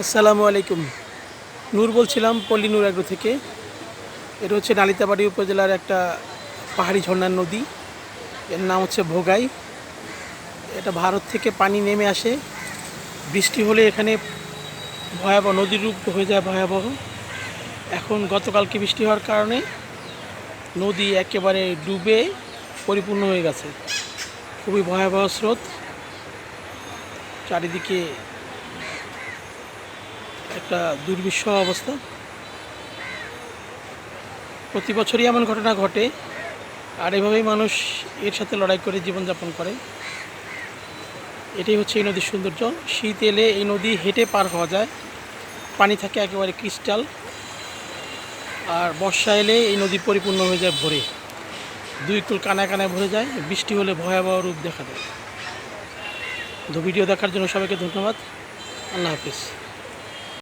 আসসালামু আলাইকুম। নূর বলছিলাম, পল্লী নূর আগ্রো থেকে। এটা হচ্ছে নালিতাবাড়ি উপজেলার একটা পাহাড়ি ঝর্ণার নদী। এর নাম হচ্ছে ভোগাই। এটা ভারত থেকে পানি নেমে আসে। বৃষ্টি হলে এখানে ভয়াবহ নদীর রূপ হয়ে যায় ভয়াবহ। এখন গতকালকে বৃষ্টি হওয়ার কারণে নদী একেবারে ডুবে পরিপূর্ণ হয়ে গেছে। খুবই ভয়াবহ স্রোত। চারিদিকে একটা দুর্বিষহ অবস্থা। প্রতি বছরই এমন ঘটনা ঘটে, আর এভাবেই মানুষ এর সাথে লড়াই করে জীবনযাপন করে। এটাই হচ্ছে এই নদীর সৌন্দর্য। শীত এলে এই নদী হেঁটে পার হওয়া যায়। পানি থাকে একেবারে ক্রিস্টাল। আর বর্ষা এলে এই নদী পরিপূর্ণ হয়ে যায় ভরে। দুই কুল কানায় কানায় ভরে যায়। বৃষ্টি হলে ভয়াবহ রূপ দেখা দেয়। ভিডিও দেখার জন্য সবাইকে ধন্যবাদ। আল্লাহ হাফিজ।